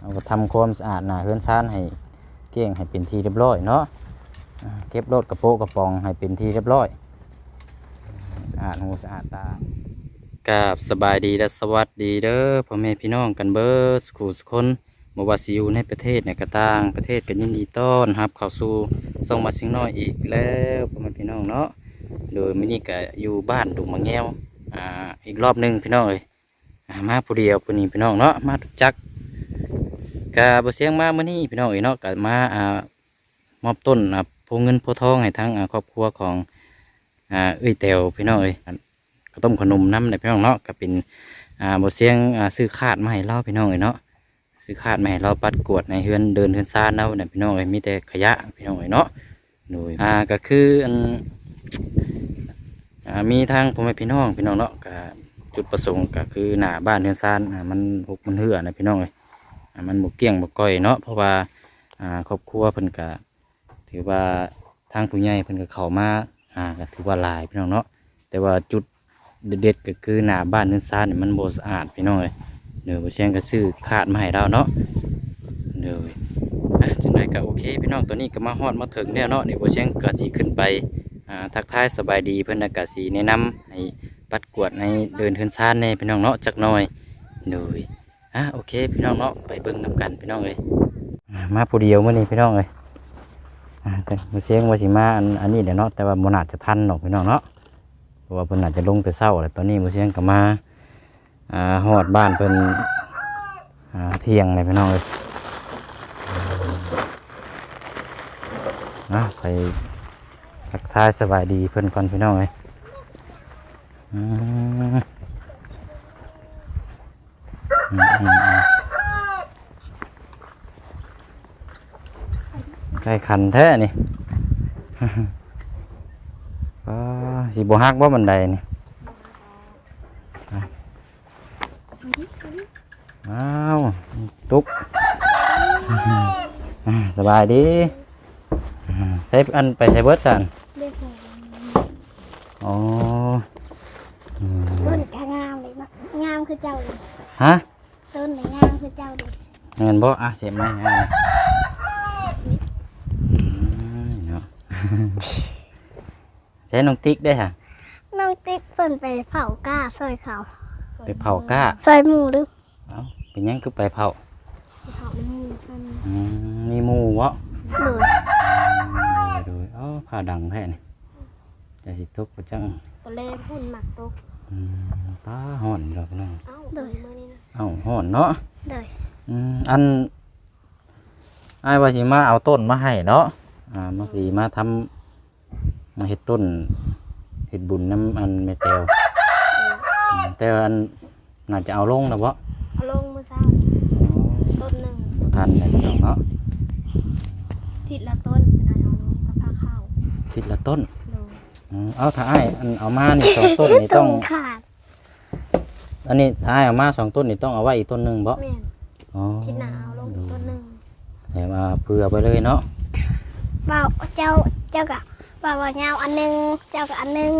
เอาก็ทำความสะอาดหน้าเฮือนซ่านให้เกลี้ยงให้เป็นที่เรียบร้อยเนาะเก็บรถกระโปะกระปองให้เป็นที่เรียบร้อยสะอาดหูสะอาดตากราบสบายดีและสวัสดีเด้อพ่อแม่พี่น้องกันเบิร์สกูสคนบ่ว่าสิอยู่ในประเทศในกระต่างประเทศกันยินดีต้อนรับเข้าสู่ส่งมาสิงน้อยอีกแล้วพ่อแม่พี่น้องเนาะโดยมื้อนี้ก็อยู่บ้านดุงมะแงวอ่าอีกรอบหนึงพี่น้องเอ้ยมาผู้เดียวผู้นี้พี่น้องเนาะมาจัก กะบ่เสียงมามื้อนี้พี่น้องเอ้ยเนาะก็มาอ่ามอบต้นอ่าโพเงินโพทองให้ทั้งอ่าครอบครัวของอ่าเอ้ยแตวพี่น้องเอ้ยก็ต้มขนมน้ำในพี่น้องเนาะก็เป็นอ่าบ่เสียงอ่าซื้อคาดมาให้เราพี่น้องเอ้ยเนาะซื้อคาดมาให้เราปัดกวาดในเฮือนเดินเฮือนซ่านเราเนี่ยพี่น้องเอ้ยมีแต่ขยะพี่น้องเอ้ยเนาะโดยอ่าก็คืออันอ่ามีทางพ่อแม่พี่น้องพี่น้องเนาะก็จุดประสงค์ก็คือหน้าบ้านเฮือนซ่านอ่ามันหกมันเหือนะพี่น้องเอ้ยอ่า มันบกเกี้ยงบกก้อยเนาะเพราะว่าครอบครัวเพิ่นก็ถือว่าทางผู้ใหญ่เพิ่นก็เข้ามาอ่าก็ถือว่าลายพี่น้องเนาะแต่ว่าจุดเด็ดก็คือหน้าบ้านเฮือนซ่านนี่มันบ่สะอาดพี่น้องเอ้ยเดี๋ยวเชียงก็ซื้อขาดมาให้เราเนาะเดี๋ยวจังไรก็โอเคพี่น้องตัวนี้ก็มาฮอดมาถึงแล้วเนาะเดี๋ยวเชียงก็สิขึ้นไปอ่าทักทายสบายดีเพิ่นน่ะก็สิแนะนำให้ปัดกวดในเดินเทือนซ่านแน่พี่น้องเนาะจักหน่อยเดี๋ยว อะโอเค พี่น้องเนาะไปเบิ่งนํกันพี่น้องเอ้ยมาผู้เดียวมื้อนี้พี่น้องเอ้ยอ่าแต่บ่เชียงว่าสิมาอันอันนี้เดี๋ยวเนาะแต่ว่าบ่น่าจะทันหรอกพี่น้องเนาะเพราะว่าเพิ่นอาจจะลงแต่เช้าแล้วตอนนี้บ่เชียงก็มาอ่าหอดบ้านเพิ่นอ่าเที่ยงเลยพี่น้องเลยนะไปทักทายสบายดีเพิ่อนก่อนพี่น้องเลยอืมอืมอืมอืม ใกล้ขันแท้นี่ก็สิบหักว่าบันไดนี่อ้าวตุ๊กอ่าสบายดีอ่าใช้อันไปใช้เบิร์ดสันเด็กหนูอ๋ออืมต้นก็งามเลยนะงามคือเจ้าเลยฮะต้นไหนงามคือเจ้าเลยเงินบ่อะเสียบไหมอ่าอืมเนาะ ใช้น้องติ๊กได้ค่ะน้องติ๊กเพิ่นไปเผาก้าซอยเขาไปเผาก้าซอยหมูหรือเอ้าเป็นหยังคือไปเผาเผาหมูเพิ่นอืมนี่หมูวะเลยดูๆเอ้าผ้าดังแท้นี่จะสิตุกประจังตัวเล่พุ่นหมักตกอืมป้าห่อนดอกน้องเอ้าเลยมื้อนี้นะเอ้าห่อนเนาะเลยอืมอันไอ้ายว่าสิมาเอาต้นมาให้เนาะอ่ามาสีมาทำ มาเฮ็ดต้นเฮ็ดบุญน้ำอันเมเตลอืมแต่ว่าอันน่าจะเอาลงนะบ่เอาลงมื้อเช้านี่ต้นหนึ่งบ่ทันเลยพี่น้องเนาะทิศละต้นเป็นอะไรเอาลงกับผ้าข้าวทิศละต้นเลยอืมเอาถ้าไอ้ายอันเอามานี่สองต้นนี่ต้อง ขาดอันนี้ถ้าไอ้ายเอามาสองต้นนี่ต้องเอาไว้อีกต้นหนึงบ่แม่นอ๋อทิศหน้าเอาลงต้นหนึ่งใส่มาเผื่อไปเลยเนาะเบาเจ้าเจ้ากะเบาว่าเงาอันหนึงเจ้าก็อันหนึง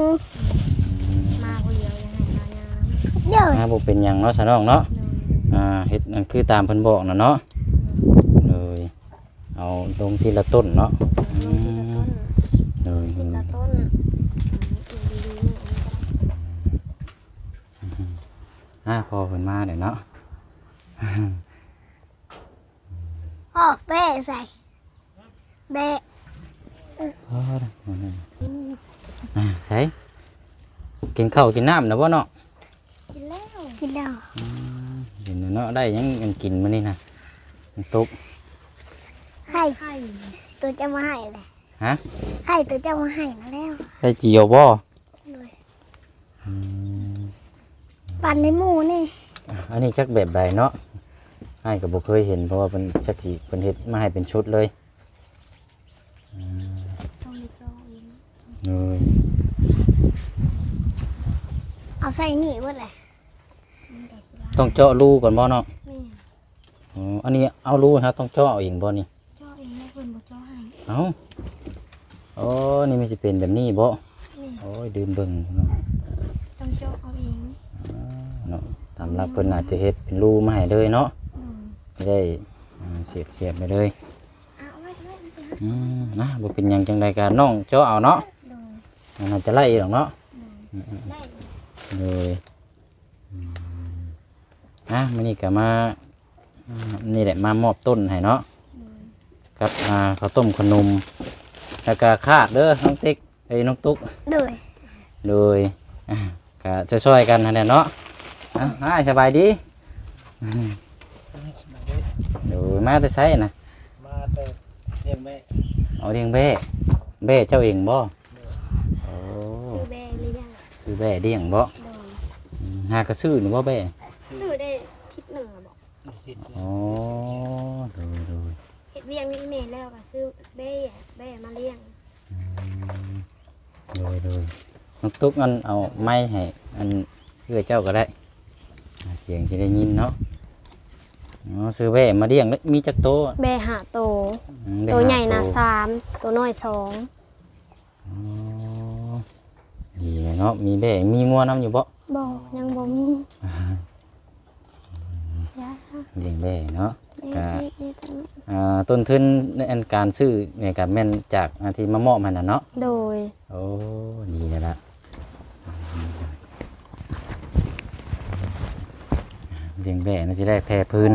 มาคนเดียวยังไงเรายามเดี๋ยวอ่าบ่เป็นหยังเนาะสะน้องเนาะเลยอ่าเฮ็ดนั่นคือตามเพิ่นบอกนะเนาะเลยเอาลงทีละต้นเนาะลงทีละต้นเลยทีละต้นอืมดีๆนี่อันนี้ก็อ่าพอเพิ่นมาเดี๋ยวเนาะอ๋อเบ้ใส่เบ้พอแล้วอ่า ใส่กินข้าวกินน้ำนะบ่เนาะกินแล้วกินแล้วกินแล้วเนาะได้หยังกันกินมื้อนี้นะมันตุกไข่ตัวจะมาให้เลยฮะไข่ตัวจะมาให้มาแล้วได้เจียวบ่เลยอืมปั่นในหมูนี่ อันนี้จักแบบใดเนาะให้ก็บ่เคยเห็นเพราะว่าเพิ่นจักสิเพิ่นเฮ็ดมาให้เป็นชุดเลย ต้องมีจองอี กเลยเอาใส่นี่ว่าเลยต้องเจาะรูก่อนบ่เนาะนี่อ๋ออันนี้เอารูฮะต้องเจาะเอาเองบ่นี่จองเองไม่คนบ่จองให้เอ้าโอ้นี่มันจะเป็นแบบนี้บ่นี่โอ้ยดื่มเบิ่งเนาะต้องจองเอาเองเนาะตามหลักเพิ่นอาจจะเฮ็ดเป็นรูมาให้เลยเนาะอืมจะได้อ่าเสียบเสียบไปเลย เอาไว้ไว้ไว้ อืมนะบ่เป็นหยังจังใดก็น้องเจ้าเอาเนาะโดยอั นน่าจะไล่หรอกเนาะได้เลยอืมนะมื้อนี้ก็มาอ่านี่แหละมามอบต้นให้เนาะกับอ่าข้าวต้มขนมแล้วก็คาดเด้อน้องติ๊กไอ้ยน้องตุ๊กโดยโดยอ่าก็ช่วยๆกันนั่นแหละเนาะอะอ้ายสบายดีโดยมาแต่ใช้นะมาแต่เรียนไม่เอาเลี้ยงแบ่แบ่เจ้าเองบ่โอ้ ซื้อแบร์หรือยัง ซื้อ แบ่เลี้ยงบ่โดยอืมหากระซื้อหรือบ่แบ่ซื้อได้ทิศหนึ่งอะบอกติดอ๋อโดยโดยเห็ดเวียงนี่เมนแล้วก็ซื้อแบร์แบร์มาเลี้ยงโดยโดยน้องตุ๊กอันเอาไม้ให้อันเพื่อเจ้าก็ได้อ่าเสียงจะได้ยินเนาะอ๋อซื้อแบ่มาเลี้ยงแล้วมีจักโตะแบร์หาโตอืมได้ตัวใหญ่านะโสามตัวน้อยสองอ๋อ ดีเลยเนาะมีแบ่มีงัวน้ำอยู่บ่บอกยังบ่มียาเลี้ยงแบ่เนาะเด็กเด็กจังอ่าต้นทุนในอันการซื้อในการแม่นจากอาที่มามอบมันน่ะเนาะโดยโอ้ดีแล้วละเลี้ยงแบ่น่าจะได้แพร่พื้น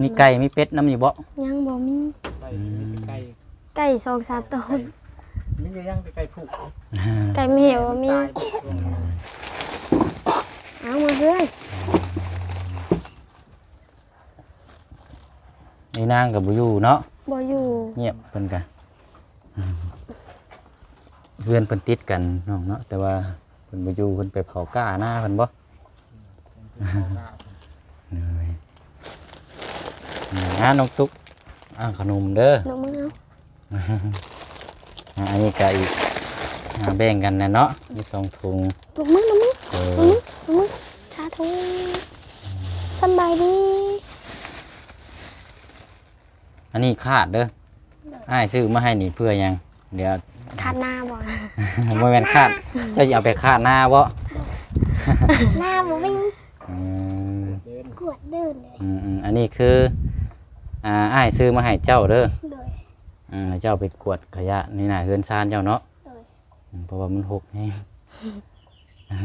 มีไก่มีเป็ดน้ำอยู่บ่ยังบ่มีไปใกล้ไก่สองสามตัวไม่ได้ยังไปใกล้ผูกไก่ไม่เหี่ยวมี ตายเอามาเพื่อนไอ้นางกับบุยูเนาะบ่อยู่ เงียบเพิ่นกันเพื่อนเพิ่นติดกันน้องเนาะแต่ว่าเพิ่นบุยูเพิ่นไปเผาก้าหน้าเพิ่นบ่เลยอ่าน้องตุ๊กอ่าขนมเด้อ น้องมึงเอา อ่าอันนี้ก็อีกอ่าแบ่งกันนะเนาะมีสองถุงลูกมึงน้องมึงเอน้องอมึงน้องมึงชาทูสำบายดีอันนี้ขาดเด้ออ้ายซื้อมาให้นี่เพื่อหยัง เดี๋ยวขาดหน้าบ่บ่แม่นขาดเจะเอาไปขาดหน้าบ่หน้าบ่มีอืมเดินกวดเดินเลยอืมอืมอันนี้คืออ่าอ้ายซื้อมาให้เจ้าเด้อโดย อืมให้เจ้าไปกวาดขยะนี่น่ะเฮือนซานเจ้าเนาะเอออืมเพราะว่ามันหกแฮงอ่า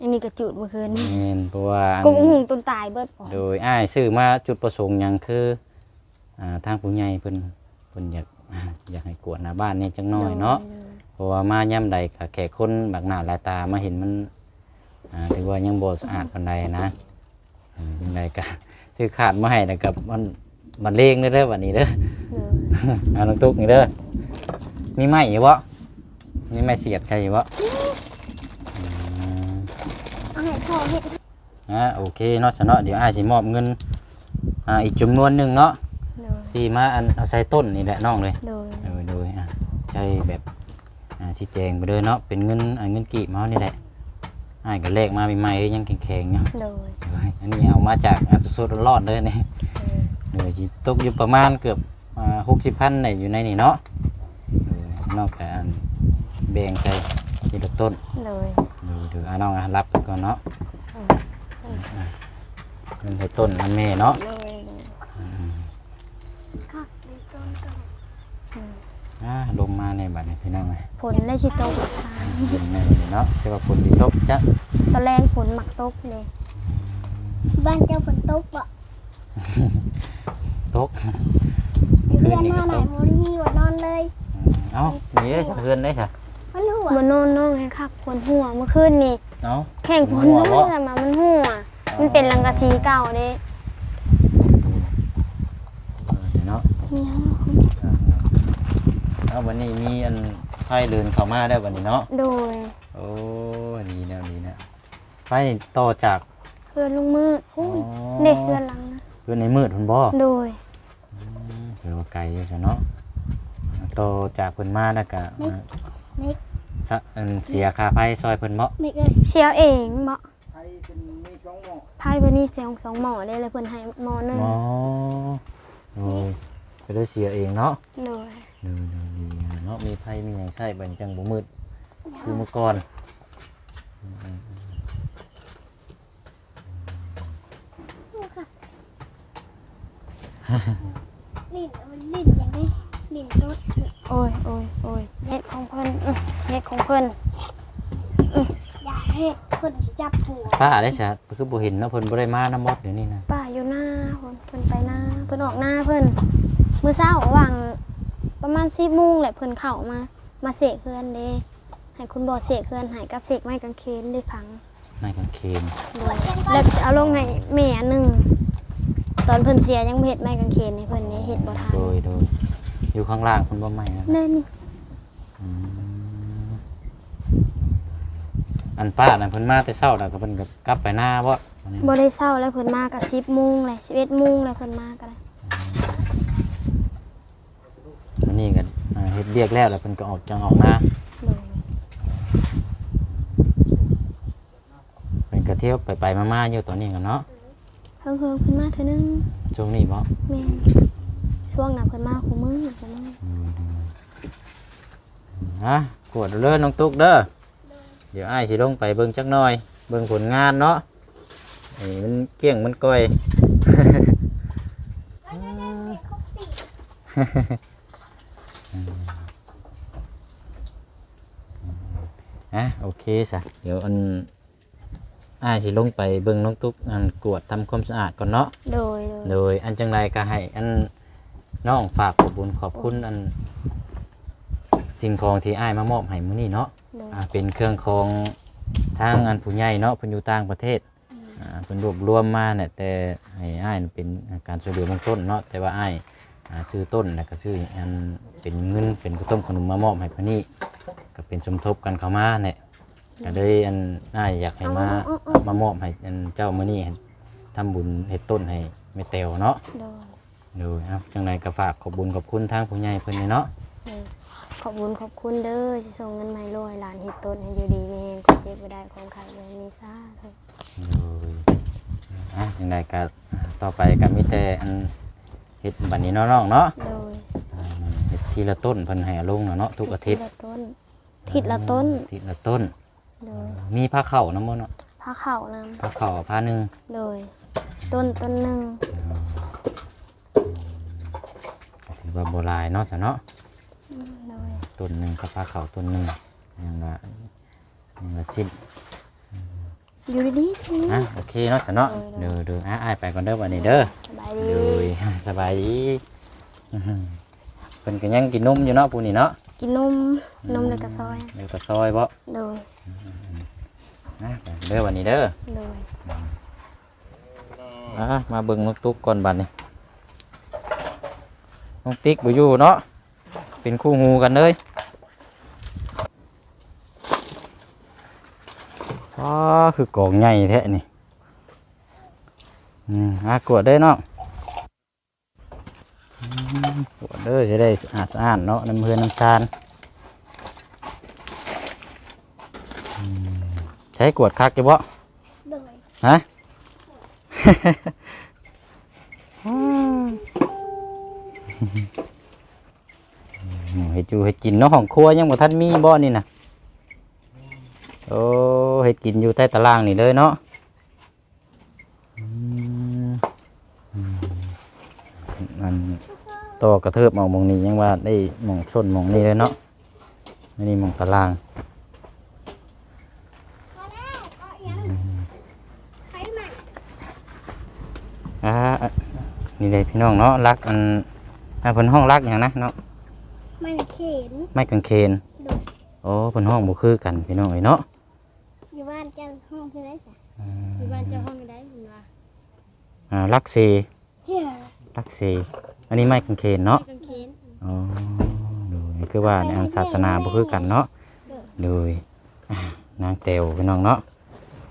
อันนี้ก็จุดเมื่อคืนแม่นเพราะว่าอัน กุ้งหุงตุนตายเบิดบ่โดยอ้ายซื้อมาจุดประสงค์หยังคืออ่าทางผู้ใหญ่เพิ่นเพิ่นอยากอ่าอยากให้กวดหน้าบ้านนี่จังน้อยเนาะเพราะว่ามาย่ำใดก็แขกคนบักหน้าหลายตามาเห็นมันอ่าถือว่ายังบ่สะอาดปานใดนะอืมยังไงก็ ซื้อขาดมาให้แล้วกับมัน มันเลงเด้อเด้อวันนี้เด้อเออเอาน้องตุ๊กนี่เด้อมีไม้อยู่บ่มีไม้เสียบใช่อยู่บ่อืมเอาให้พ่อเฮ็ดอ่าโอเคเนาะสนเนาะเดี๋ยวอ้ายสิมอบเงินอ่าอีกจำนวนหนึ่งเนาะโดยที่มาอันเอาใส่ต้นนี่แหละน้องเลยโดยเออโดยอะใช้แบบอ่าชี้แจงไปเลยเนาะเป็นเงินอ่าเงินกีบเฮานี่แหละอ้ายก็เลขมาใหม่ๆยังแข็งๆเนาะโดยเอ้ยอันนี้เอามาจากอ่าสดๆร้อนๆเลยนี่ เออเดี๋ยวสิตกอยู่ประมาณเกือบอ่าหกสิบพันเนี่ยอยู่ในนี่เนาะเออนอกจากอันแบ่งใส่ทีละต้นโดยดูดูอ่าน้องอะรับไปก่อนเนาะเออเงินใส่ต้นน้ำเมเนาะโดยค่ะมีต้นก็อ่าลงมาในบัดนี้พี่น้องเลยผลได้สิตกทางเห็นในบัดนี้เนาะแต่ว่าฝนที่ตกจ้ะตอนแรงผลหมักตกเลยบ้านเจ้าฝนตกบ่ ตกเพื่อนหน้าไหนโมลิมีว่านอนเลย เอ้านี่ได้สะเทือนได้สะมันหัวบนนอนน้องให้คักผลหัวเมื่อคืนนี่เอ้าแข่งผลหัวหัวบ่แต่มามันหัวมันเป็นลังกะสีเก่าเด้เออเดี๋ยวเนาะมีหยังเอาวันนี้มีอันไฟเดินเข้ามาได้วันนี้เนาะ โดย โอ้ดีแนวดีนะไฟต่อจากเพื่อนลุงมืดอ๋อเด็กเพื่อนหลังนะเพื่อนในมืดคุณบ่โดย เดี๋ยวไกลอยู่ซะเนาะต่อจากเพิ่นมาแล้วก็มามิกสะอันเสียค่าไฟซอยเพิ่นบ่มิกเอ้ยเชียวเองบ่ไอ้เป็นมีกล้องหม้อพายเพิ่นนี่เสียงสองหมอได้เลยเพิ่นให้หมอหนึงอ๋อโอ้ยก็ได้เสียเองเนาะโดยเดูดูดีเนาะมีไฟมีหยังใช้เบิ่นจังบ่มืดคือเมื่อก่อนอืมอืมอืม ลิ้นมันลิ้นอย่างนี้ลิ้นรถโอ้ยโอ้ยโอ้ยเฮ็ดของเพิ่นอื้อเฮ็ดของเพิ่นอย่าเฮ็ดคนสิจับหัวป้าได้ซะคือบ่เห็นเนาะเพิ่นบ่ได้มานำบ่เดี๋ยวนี้นะป้าอยู่หน้าเพิ่นเพิ่นไปหน้าเพิ่นออกหน้าเพิ่นมื้อเช้าระหว่างประมาณ10โมงแหละเพิ่นเข้ามา มาเสกเพื่อนเด้ให้คุณบ่เสกเพื่อนให้กับเสกไม้กางเขนได้พัง นายกางเขนแล้วจะเอาลงให้แม่อันหนึง ตอนเพิ่นเสียยังบ่เฮ็ดไม้กางเขนให้เพิ่นนี่เฮ็ดบ่ทันโดยโดยอยู่ข้างล่างเพิ่นบ่ไหม้นะแน่นี่อืมอันป้าน่ะเพิ่นมาแต่เช้าแล้วก็เพิ่นก็กลับไปหน้าบ่วันนี้บ่ได้เช้าแล้วเพิ่นมาก็10โมงเลย11โมงแล้วเพิ่นมาก็ได้วันนี้ก็อ่าเฮ็ดเรียกแล้วแล้วเพิ่นก็ออกจังออกหน้าโดยเพิ่นก็เที่ยวไปไปๆมาๆอยู่ตอนนี้กันเนาะเพิ่ งเพิ่งเพิ่นมาเทื่อนึงช่วงนี้บ่แม่นช่วงน่ะเพิ่นมาคู่มือเพิ่นมาฮะกวดเด้อน้องตุ๊กเด้อเดี๋ยวอ้ายสิลงไปเบิ่งจักหน่อย เบิ่งผลงานเนาะนี่มันเกลี้ยงมันก้อย อะโอเคสะเดี๋ยวอัน อ้ายสิลงไปเบิ่งน้องตุ๊กอันกวดทำความสะอาดก่อนเนาะ โดยโดยโดยอันจังไรก็ให้อันน้องฝากขอบคุญขอบคุณอัน สิ่งของที่อ้ายมามอบให้มื้อนี้เนาะโดย อ่าเป็นเครื่องของทางอันผู้ใหญ่เนาะเพิ่นอยู่ต่างประเทศอ่าเพิ่นรวบรวมมาเนี่ยแต่ให้อ้ายน่ะเป็นการช่วยเหลือเบื้องต้นเนาะแต่ว่าอ้ายอ่าซื้อต้นแล้วก็ซื้ออันเป็นเงินเป็นข้าวต้มขนมมามอบให้เพิ่นนี่ก็เป็นสมทบกันเข้ามาเนี่ย ก็เลยอันอ้ายอยากให้มามามอบให้อันเจ้ามื้อนี้ให้ทำบุญเฮ็ดต้นให้แม่แตวเนาะโดยดูครับจังไรก็ฝากขอบบุญขอบคุณทางผู้ใหญ่เพิ่นนี่เนาะโดยขอบคุณขอบคุณเด้อที่ส่งเงินมาให้รวยหลานเฮ็ดต้นให้อยู่ดีมีแฮงก็เจ็บบ่ได้ของใครบ่มีซ่าเด้อดูอะจังไรก็ต่อไปก็มีแต่อันเฮ็ดบัดนี้เนาะน้องเนาะโดยอ่าเฮ็ดทีละต้นเพิ่นให้เอาลงเนาะทุกอาทิตย์ละต้นทิศละต้นทีละต้น โดยมีผ้าเข่านํบ่เนาะผ้าขาวนำผ้าเข่าผ้าหนึงโดย ต้นต้นหนึงถือว่าโบราณเนาะซะเนาะโดยต้นหนึงกับผ้าเข่าต้นหนึงยังว่ายังว่าสิ้นอยู่ดีๆทีนี้อะโอเคเนาะซะเนาะเอเด้ออเด้ออะอ้ายไปก่อนเด้อวันนี้เด้อ สบายดีโดยสบายดีอื้อหือเพิ่นก็ยังกินนมอยู่เนาะผู้นี้เนาะ กินนมนมในกระซอย เดี๋ยวก็ซอยบ่โดย นะไปเด้อวันนี้เด้อโดย อะมาเบิ่งนกตุ๊กก่อนบัดนี้น้องติ๊กบ่อยู่เนาะเป็นคู่หูกันเลยอ๋อคือกองใหญ่แท้นี่อืมอะกวดเด้อเนาะ อืมกวดเด้อจะได้สะอาดสะอาดเนาะน้ำเพื่อนน้ำซานอืมใช้กวดคักจะบ่โดยฮะเห็ดอยู่เห็ดกินเนาะของครัวยังบ่ทันมีบ่นี่นะโอ้เห็ดกินอยู่ใต้ตารางนี่เลยเนาะอืมอืม มันต่อกระเทิบเอาหมองนี้ยังว่าได้หมองชนหมองนี้เลยเนาะไม่นี่หมองตารางพอแล้วก็ยังใครมาอ่านี่เลยพี่น้องเนาะรักอันอ่าเพิ่นห้องรักอย่างนะเนาะไม่เข็นไม้กางเขนโดยโอ้เพิ่นห้องบ่คือกันพี่น้องเอ้ยเนาะอยู่บ้านเจ้าห้องที่ไหนสะอยู่บ้านเจ้าห้องได้เห็นว่าอ่ารักเซ เจ้ารักเซ อันนี้ไม้กางเขนเนาะ กางเขนอ๋อดูนี่คือว่าในอันศาสนาบ่คือกันเนาะเลยอ่านางเตวพี่น้องเนาะ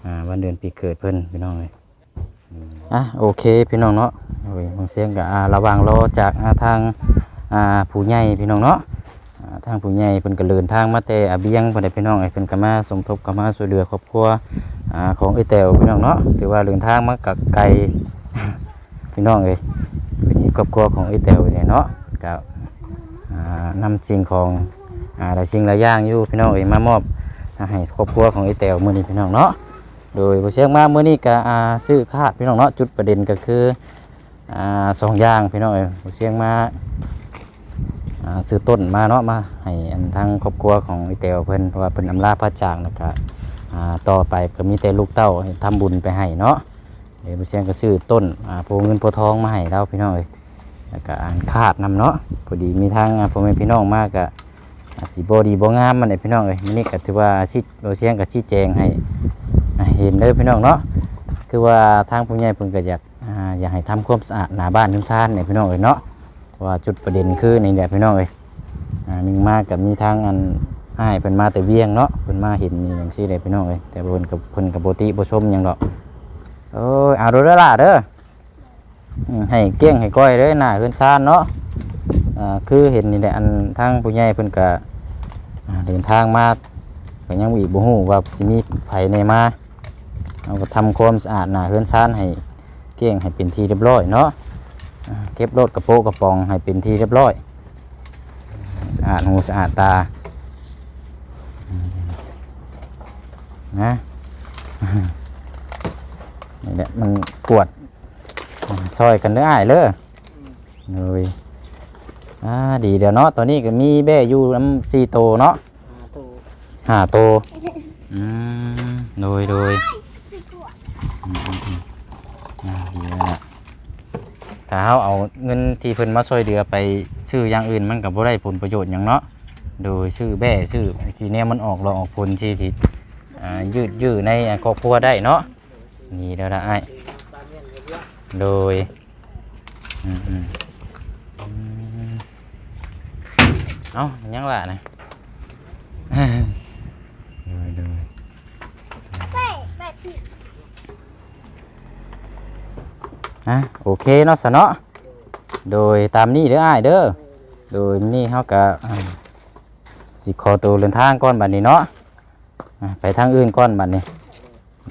อ่าวันเดือนปีเกิดเพิ่นพี่น้องเอ้ยอืมอะโอเคพี่น้องเนาะโอ้ยบางเสียงก็อ่าระวังรอจากอ่าทางอ่าผู้ใหญ่พี่น้องเนาะอ่าทางผู้ใหญ่เพิ่นก็เดินทางมาแต่อาเบียงเพิ่นได้พี่น้องไอ้เพิ่นก็มาสมทบก็มาช่วยเหลือครอบครัวอ่าของไอ้แตวพี่น้องเนาะถือว่าเดินทางมากับไกลพี่น้องเอ้ยเป็น ครอบครัวของไอ้แตวเนี่ยเนาะก็อ่านำสิ่งของอ่าหลายสิ่งหลายอย่างอยู่พี่น้องเอ้ยมามอบให้ครอบครัวของไอ้แตวมื้อนี้พี่น้องเนาะโดยบ่เชียงมามื้อนี้ก็ซื้อคาดพี่น้องเนาะจุดประเด็นก็คือสองอย่างพี่น้องเอ้ยบ่เสียงมาซื้อต้นมาเนาะมาให้อันทางครอบครัวของไอเตวเพิ่นเพราะว่าเพิ่นอำลาพระจากแล้วก็อ่าต่อไปก็มีแต่ลูกเต้าให้ทำบุญไปให้เนาะเดี๋ยวบ่เสียงก็ซื้อต้นโพเงินโพทองมาให้เราพี่น้องเอ้ย แล้วก็อ่านคาดนำเนาะพอดีมีทางพ่อแม่พี่น้องมากก็อ่าสิบ่ดีบ่งามมันเด้พี่น้องเอ้ยมินี้ก็ถือว่าชี้บ่เสียงก็ชี้แจงให้เห็นเด้อพี่น้องเนาะคือว่าทางผู้ใหญ่เพิ่นก็อยากอยากให้ทำความสะอาดหน้าบ้านทุกซ่านเนี่ยพี่น้องเอ้ยเนาะว่าจุดประเด็นคือในแหละพี่น้องเอ้ยอ่าหนึ่งมากกับมีทางอันอ้ายเพิ่นมาแต่เวียงเนาะเพิ่นมาเห็นนี่จังซี่เลยพี่น้องเอ้ยแต่เพิ่นกับเพิ่นกับปกติบ่ชมหยังดอกโอ้ยเอาเด้อล่ะเด้อ ให้เกี้ยงให้ก้อยเด้อหน้าเพิ่นซ่านเนาะอ่าคือเห็นนี่แหละอันทางผู้ใหญ่เพิ่นก็เดินทางมาก็ยังอีกบ่ฮู้ว่าสิมีไผในมาเราก็ทำความสะอาดหน้าเฮือนซานให้เกลี้ยงให้เป็นที่เรียบร้อยเนาะเก็บรถกระโปรงกระปองให้เป็นที่เรียบร้อยสะอาดหูสะอาดตานะนี่แหละมันปวด ซอยกันเด้ออ้ายเลยเลยอ่าดีเดี๋ยวเนาะตอนนี้ก็มีแบ่อยู่น้ำสี่โตวเนาะหาตัวห้าโตวอืมโดยโดยอืมอืมอืมอ่าดีแล้วล่ะถ้าเขาเอาเงินที่เพิ่นมาช่วยเหลือไปซื้ออย่างอื่นมันก็บ่ได้ผลประโยชน์หยังเนาะโดยซื้อแบ่ซื้อทีเนี้ยมันออกเราออกผลที่สิอ่ายืดยืดในครอบครัวได้เนาะนี่แล้วละไอ้าย โดยอืมอืมอืมเอ้ายังล่ะนะโดยโดยอะโอเคเนาะสะเนาะโดยตามนี้เด้ออ้ายเด้อโดยนี่เขาก็สิขอตัวเดินทางก่อนบัดนี้เนาะอะไปทางอื่นก่อนบัดนี้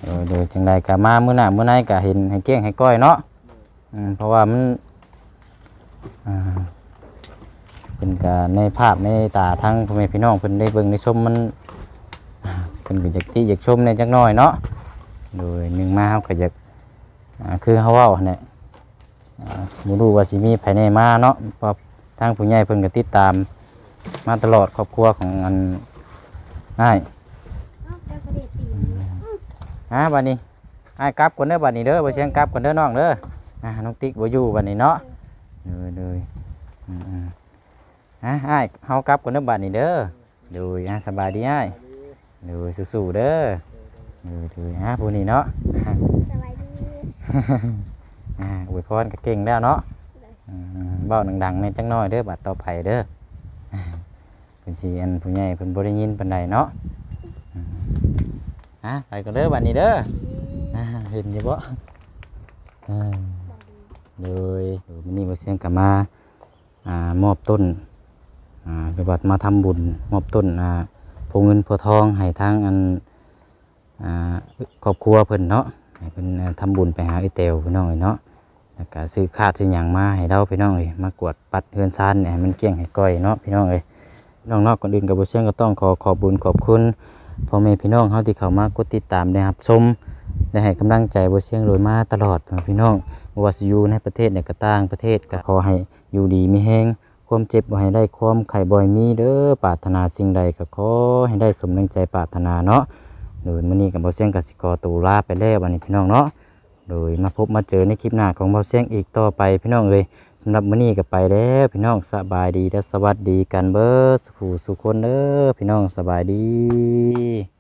โดยโดยจังใดก็มามื้อหน้ามื้อไนก็เห็นให้เกี้ยงให้ก้อยเนาะอืมเพราะว่ามันอ่าเป็นกาในภาพในตาทั้งพ่อแม่พี่น้องเพิ่นได้เบิ่งได้ชมมันอ่าเพิ่นก็อยากที่อยากชมในจักหน่อยเนาะโดยหนึ่งมาเขาก็อยากอ่าคือเขาเว้าเนี่ยอ่าบ่รู้ว่าสิมีภายในมาเนาะเพราะทางผู้ใหญ่เพิ่นก็ติดตามมาตลอดครอบครัวของอันง่าย อะบัดนี้ไอ้กลับก่อนเด้อบัดนี้เด้อบ่เสียงกลับก่อนเด้อน้องเด้ออ่าน้องติ๊กบ่อยู่บัดนี้เนาะเด้อเด้ออืมๆอะอ้เฮากลับก่อนเด้อบัดนี้เด้อด้ออะสบายดีอ้ายเด้อสู้ๆเด้อด้อเด้ออะผู้นี้เนาะสบายดีอ่าอวยพรก็เก่งแล้วเนาะเบ้าดังๆในจังน้อยเด้อบัดต่อไปเด้อเป็นสีอันผู้ใหญ่เป็นบริยินปันใดเนาะะไปก็เด้อบัดนี้เด้ออ่าเห็นอยู่บ่อ่าเลยวันนี้มาเสียงกลับมาอ่ามอบต้นอ่าหรือว่ามาทำบุญมอบต้นอ่าโพเงินโพทองให้ทางอันอ่าครอบครัวเพิ่นเนาะให้เพิ่นอ่อทำบุญไปหาไอ้เตวพี่น้องเอ้ยเนาะแล้วก็ซื้อข้าวซื้อหยังมาให้เราพี่น้องเอ้ยมากวดปัดเฮือนซานเนี่ยให้มันเกลี้ยงให้ก้อยเนาะพี่น้องเอ้ยน้องนอกก่อนอื่นกับบ่เชียงก็ต้องขอขอบบุญขอบคุณ พ่อแม่พี่น้องเฮาที่เข้ามากดติดตามได้รับชมได้ให้กำลังใจบ่เชียงโดยมาตลอดพี่น้องว่าสิอยู่ในประเทศใดก็ต่างประเทศก็ขอให้อยู่ดีมีแฮงความเจ็บบ่ให้ได้ความไข้บ่ให้มีเด้อปรารถนาสิ่งใดก็ขอให้ได้สมดังใจปรารถนาเนาะโดยมื้อนี้กับบ่เสียงกสิกรตูลาไปแล้ววันนี้พี่น้องเนาะโดยมาพบมาเจอในคลิปหน้าของบ่เสียงอีกต่อไปพี่น้องเอ้ยำหรับมื้อนี้ก็ไปแล้วพี่น้องสบายดีและสวัสดีกันเบิดสุขสุขคนเด้อพี่น้องสบายดี